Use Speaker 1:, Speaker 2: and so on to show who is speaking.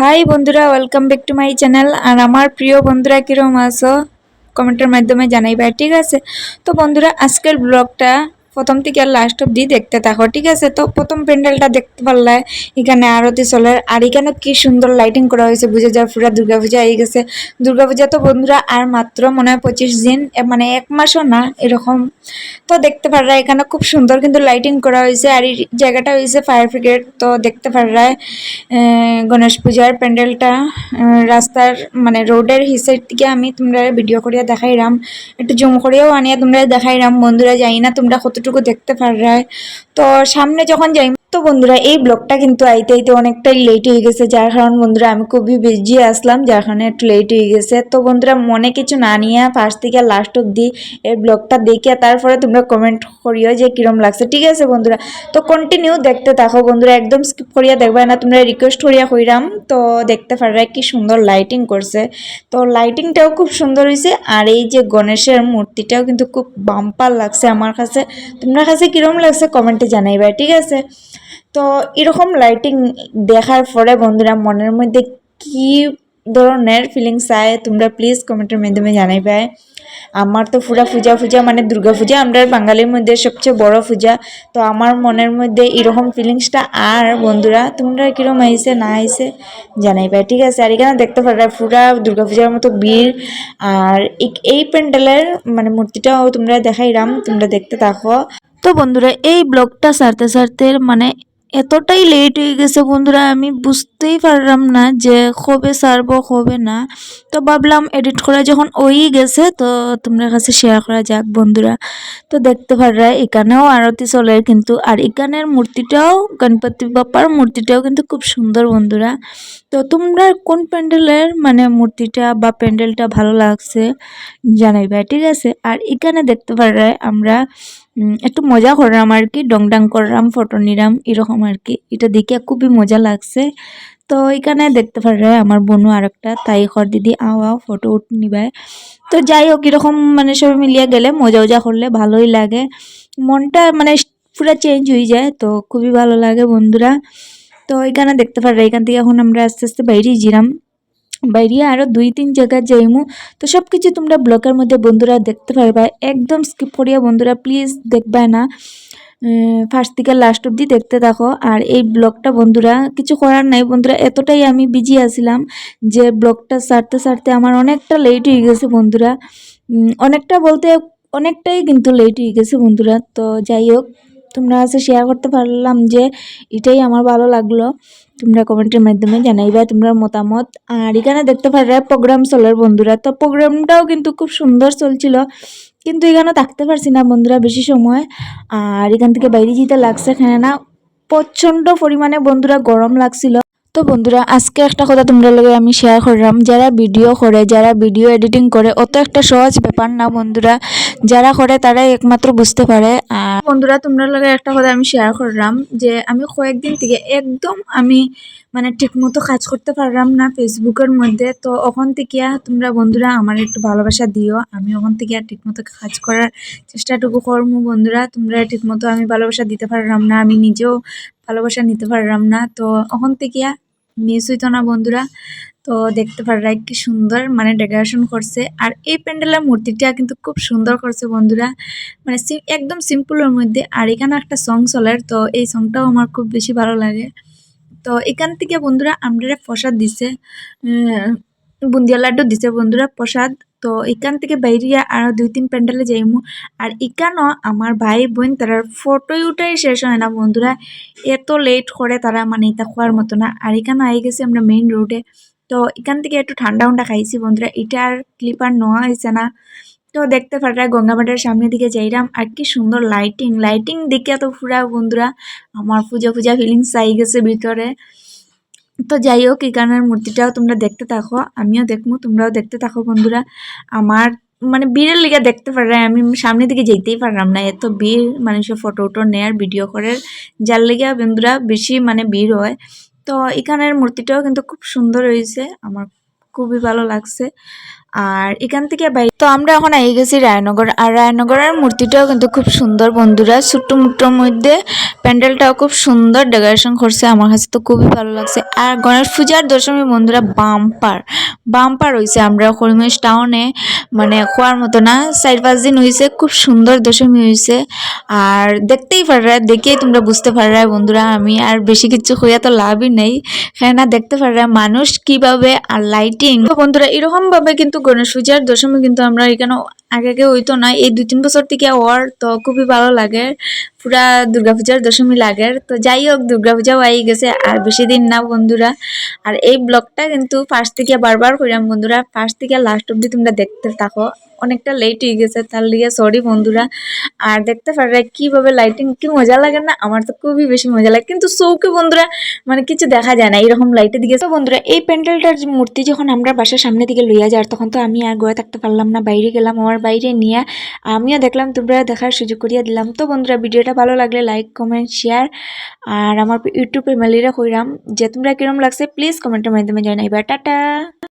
Speaker 1: High বন্ধুরা welcome back to my channel আর আমার প্রিয় বন্ধুরা কিরম আসো কমেন্টের মাধ্যমে জানাইবা, ঠিক আছে? তো বন্ধুরা, আজকের ব্লগটা প্রথম থেকে আর লাস্ট অব্দি দেখতে থাকো, ঠিক আছে? তো প্রথম প্যান্ডেলটা দেখতে পারলে এখানে আরতি চলে। আর এখানে কি সুন্দর লাইটিং করা হয়েছে, বুঝে যায় পুরা দুর্গাপূজা হয়ে গেছে। দুর্গাপূজা তো বন্ধুরা আর মাত্র মনে হয় পঁচিশ দিন মানে এক মাসও না, এরকম। তো দেখতে পাররা এখানে খুব সুন্দর কিন্তু লাইটিং করা হয়েছে। আর এই জায়গাটা হয়েছে ফায়ার ব্রিগেড তো দেখতে পাররা গণেশ পূজার প্যান্ডেলটা রাস্তার মানে রোডের হিসেব থেকে আমি তোমরা ভিডিও করিয়া দেখাইরাম। একটু জুম করিয়াও আনিয়া তোমরা দেখাইরাম। বন্ধুরা যাই না তোমরা কতটুকু দেখতে পাররা তো সামনে যখন যাই, তো বন্ধুরা, এই ব্লগটা কিন্তু আইতে আইতে অনেকটাই লেট হয়ে গেছে। যার কারণ বন্ধুরা, আমি খুবই বিজি আসলাম, যার কারণে একটু লেট হয়ে গেছে। তো বন্ধুরা, মনে কিছু না নিয়ে ফার্স্ট থেকে লাস্ট অব্দি এই ব্লগটা দেখিয়া তারপরে তোমরা কমেন্ট করিও যে কিরম লাগছে। ঠিক আছে বন্ধুরা? তো কন্টিনিউ দেখতে থাকো বন্ধুরা, একদম স্কিপ করিয়া দেখবা না। তোমরা রিকোয়েস্ট করিয়া কইরাম, তো দেখতে পাররা কি সুন্দর লাইটিং করছে। তো লাইটিংটাও খুব সুন্দর হয়েছে আর এই যে গণেশের মূর্তিটাও কিন্তু খুব বাম্পার লাগছে আমার কাছে। তোমরা কাছে কিরম লাগছে কমেন্টে জানাইবা, ঠিক আছে? তো এরকম লাইটিং দেখার পরে বন্ধুরা মনের মধ্যে কি ধরনের ফিলিংস আয় তোমরা প্লিজ কমেন্টের মাধ্যমে জানাইবে। আমার তো পুরা পূজা পূজা মানে দুর্গা পূজা আমরা বাঙালির মধ্যে সবচেয়ে বড় পূজা তো আমার মনের মধ্যে এরকম ফিলিংসটা আর, বন্ধুরা, তোমরা কিরম আইসে, না আইসে জানাইবে, ঠিক আছে? আর এখানে দেখতে পারবে পুরা দুর্গা পূজার মতো বীর আর এই- প্যান্ডেলের মানে মূর্তিটাও তোমরা দেখাইরাম, তোমরা দেখতে থাকো। তো বন্ধুরা, এই ব্লগটা সারতে সারতে মানে এতটাই লেট হয়ে গেছে বন্ধুরা, আমি বুঝতেই পারলাম না যে কবে সারব কবে না। তো ভাবলাম এডিট করা যখন ওই গেছে, তো তোমরা কাছে শেয়ার করা যাক বন্ধুরা। তো দেখতে পাররা এখানেও আরতি চলে, কিন্তু আর এখানের মূর্তিটাও, গণপতি বাপ্পার মূর্তিটাও কিন্তু খুব সুন্দর বন্ধুরা। তো তোমরা কোন প্যান্ডেলের মানে মূর্তিটা বা প্যান্ডেলটা ভালো লাগছে জানাইবা ঠিক আছে? আর এখানে দেখতে পাররা আমরা একটু মজা করলাম আর কি ডং ডাং করলাম, ফটো নিলাম, এরকম আর কি। এটা দেখে খুবই মজা লাগছে। তো এখানে দেখতে পারবে আমার বোনু আরেকটা, তাই ঘর দিদি, আও আও, ফটো উঠ নিবায় তো যাই হোক, এরকম মানে সবাই মিলিয়ে গেলে মজা উজা করলে ভালোই লাগে। মনটা মানে পুরো চেঞ্জ হয়ে যায়, তো খুবই ভালো লাগে বন্ধুরা। তো এখানে দেখতে পারবে এখান থেকে এখন আমরা আস্তে আস্তে বাইরেই জিরাম বাইরে আরও দুই তিন জায়গায় যাইমু। তো সব কিছু তোমরা ব্লগের মধ্যে বন্ধুরা দেখতে পারবা। একদম স্কিপ করিয়া বন্ধুরা প্লিজ দেখবা না। ফার্স্ট থেকে লাস্ট অব্দি দেখতে থাকো। আর এই ব্লগটা বন্ধুরা, কিছু করার নাই বন্ধুরা, এতটাই আমি বিজি আছিলাম যে ব্লগটা সারতে সারতে আমার অনেকটা লেট হয়ে গেছে বন্ধুরা। অনেকটা বলতে অনেকটাই কিন্তু লেট হয়ে গেছে বন্ধুরা। তো যাই হোক তোমরা আছে শেয়ার করতে পারলাম যে এটাই আমার ভালো লাগল। তোমরা কমেন্টের মাধ্যমে জানাইবা তোমরা মতামত। আর এখানে দেখতে পারবে প্রোগ্রাম চলার বন্ধুরা, তো প্রোগ্রামটাও কিন্তু খুব সুন্দর চলছিল। কিন্তু এখানে থাকতে পারছি না বন্ধুরা, বেশি সময়। আর এখান থেকে বাইরে যেতে লাগছে কেন না, প্রচণ্ড পরিমাণে বন্ধুরা গরম লাগছিল। তো বন্ধুরা, আজকে একটা কথা তোমরা লগে আমি শেয়ার করলাম। যারা ভিডিও করে, যারা ভিডিও এডিটিং করে, অত একটা সহজ ব্যাপার না বন্ধুরা। যারা করে তারাই একমাত্র বুঝতে পারে বন্ধুরা, তোমরা লগে একটা কথা আমি শেয়ার করলাম যে আমি কয়েকদিন থেকে একদম আমি মানে ঠিকমতো কাজ করতে পারলাম না ফেসবুকের মধ্যে। তো ওখান থেকে তোমরা বন্ধুরা আমার একটু ভালোবাসা দিও। আমি ওখান থেকে আর ঠিকমতো কাজ করার চেষ্টাটুকু করব বন্ধুরা। তোমরা ঠিকমতো আমি ভালোবাসা দিতে পারলাম না, আমি নিজেও ভালোবাসা নিতে পারলাম না। তো ওখান থেকে মিস হইতো না বন্ধুরা। তো দেখতে পাররা কি সুন্দর মানে ডেকোরেশন করছে। আর এই প্যান্ডেলের মূর্তিটা কিন্তু খুব সুন্দর করছে বন্ধুরা। মানে একদম সিম্পলের মধ্যে। আর এখানে একটা সং চলার তো এই সংটাও আমার খুব বেশি ভালো লাগে। তো এখান থেকে বন্ধুরা আমরা প্রসাদ দিছে বুন্দিয়া লাড্ডু দিছে বন্ধুরা প্রসাদ। তো এখান থেকে বাইরিয়া আরও দুই তিন প্যান্ডেলে যাইমু। আর এখানেও আমার ভাই বোন তারা ফটোই উঠাই শেষ হয় না বন্ধুরা। এত লেট করে তারা মানে এটা খোয়ার মতো না। আর এখানে আই গেছি আমরা মেইন রোডে তো এখান থেকে একটু ঠান্ডা ঠান্ডা খাইছি বন্ধুরা। এটা আর ক্লিপার নেওয়া হয়েছে না। তো দেখতে পারা গঙ্গামাটার সামনের দিকে যাইরাম। আর কি সুন্দর লাইটিং লাইটিং দেখে তো পুরা বন্ধুরা। আমার পূজা পূজা ফিলিংস আই গেছে ভিতরে। তো যাই হোক, এই এখানের মূর্তিটাও তোমরা দেখতে থাকো, আমিও দেখব, তোমরাও দেখতে থাকো বন্ধুরা। আমার মানে বীরের লিগে দেখতে পারে আমি সামনের দিকে যেতেই পারলাম না। এত বীর মানুষের ফটো উটো নেয়ার ভিডিও করে যার লিগে বন্ধুরা বেশি মানে ভিড় হয়। তো এখানের মূর্তিটাও কিন্তু খুব সুন্দর হয়েছে, আমার খুবই ভালো লাগছে। আর এখান থেকে বাইরে তো আমরা এখন আই গেছি রায়নগর। আর রায়নগরের মূর্তিটাও কিন্তু খুব সুন্দর বন্ধুরা। ছোট্ট মুট্টোর মধ্যে প্যান্ডেলটাও খুব সুন্দর ডেকোরেশন করছে। আমার কাছে তো খুবই ভালো লাগছে। আর গণেশ পূজার দশমী বন্ধুরা, বাম্পার। বাম্পার হয়েছে আমরা হরিমেশ টাউনে মানে খোয়ার মতো না? চার পাঁচ দিন হয়েছে খুব সুন্দর দশমী হয়েছে আর দেখতেই পাররা, দেখেই তোমরা বুঝতে পাররা বন্ধুরা আমি। আর বেশি কিছু হইয়া তো লাভই নেই। হ্যাঁ না, দেখতে পাররা মানুষ কীভাবে আর লাইটিং বন্ধুরা এরকম ভাবে কিন্তু গণেশ পূজার দশমী কিন্তু আমরা এখানে আগে আগে হইতো না। এই দু তিন বছর থেকে ওর তো খুবই ভালো লাগে। পুরা দুর্গাপূজার দশমী লাগে। তো যাই হোক, দুর্গাপূজাও আই গেছে আর বেশি দিন না বন্ধুরা। আর এই ব্লগটা কিন্তু ফার্স্ট থেকে বারবার করিলাম বন্ধুরা। ফার্স্ট থেকে লাস্ট অব্দি তোমরা দেখতে থাকো। অনেকটা লেট হয়ে গেছে তার লিগে সরি বন্ধুরা। আর দেখতে পারবে কীভাবে লাইটিং কি মজা লাগে না? আমার তো খুবই বেশি মজা লাগে। কিন্তু চৌকে বন্ধুরা মানে কিছু দেখা যায় না, এরকম লাইটের দিকে। তো বন্ধুরা, এই প্যান্ডেলটার মূর্তি যখন আমরা বাসার সামনে দিকে লইয়া যাই, তখন তো আমি আর গোয়া থাকতে পারলাম না, বাইরে গেলাম, আমার বাইরে নিয়ে আমিও দেখলাম, তোমরা দেখার সুযোগ করিয়া দিলাম। তো বন্ধুরা, ভিডিওটা ভালো লাগলে লাইক কমেন্ট শেয়ার আর আমার ইউটিউব ফ্যামিলিরা কইরাম যে তোমরা কিরম লাগছে প্লিজ কমেন্টের মাধ্যমে জানাইবা। টাটা!